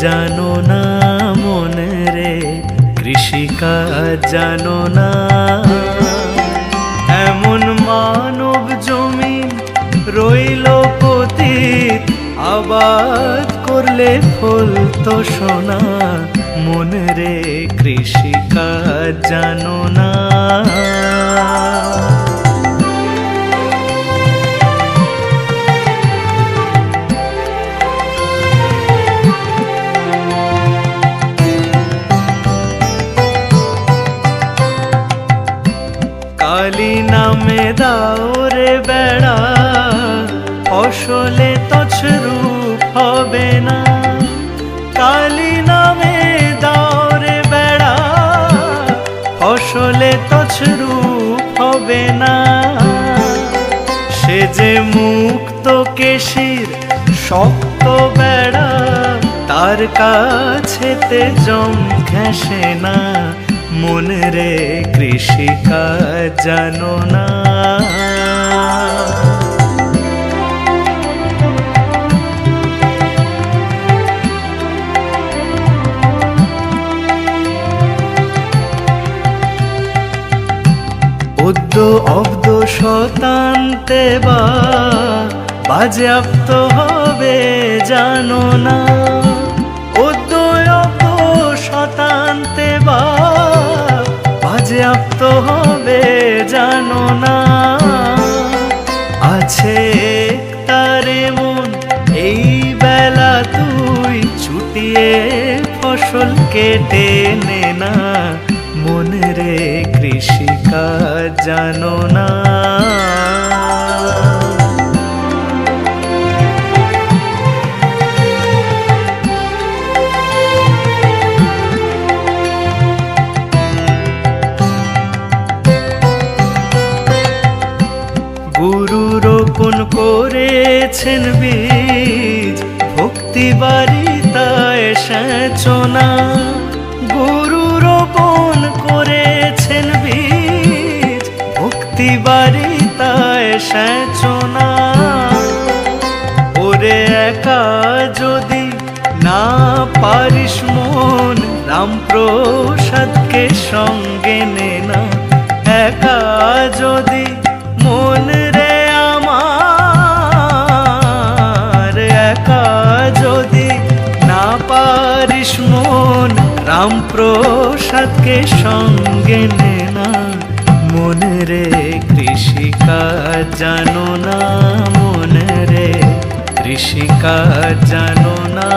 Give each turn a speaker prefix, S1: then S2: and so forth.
S1: জানো না মন রে কৃষিকাজ জানো না। এমন মানব জমি রইল পতীত, আবাদ করলে ফুল তো সোনা। মন রে কৃষিকাজ জানো না। কালী নামে দাও রে বেড়া। ফসলে তছরূপ হবে না। কালী নামে দাও রে বেড়া। ফসলে তছরূপ হবে না। সে যে মুক্ত কেশির শক্ত বেড়া, তার কাছেতে জম ঘেসে না। মনে রে কৃষিকাজ জানো না। উদ্য অব্দ শতান্তে বা বাজেয়াপ্ত হবে জানো না। বাজেয়াপ্ত হবে জানো না। আছে তারে মন, এই বেলা তুই ছুটিয়ে ফসল কেটে নে না। মনে রে কৃষিকাজ জানো না। রোপণ করেছেন বীজ। ভক্তি বারিতায় সেচনা। গুরু রোপণ করেছেন বীজ। ভক্তি বারিতায় সেচনা। ওরে একা যদি না পারিস মন, রামপ্রসাদকে সঙ্গে নে না। একা যদি মন যদি না পারিস মন রামপ্রসাদকে সঙ্গে নে না। মনে রে কৃষিকা, জানো না মনে রে কৃষিকা, জানো না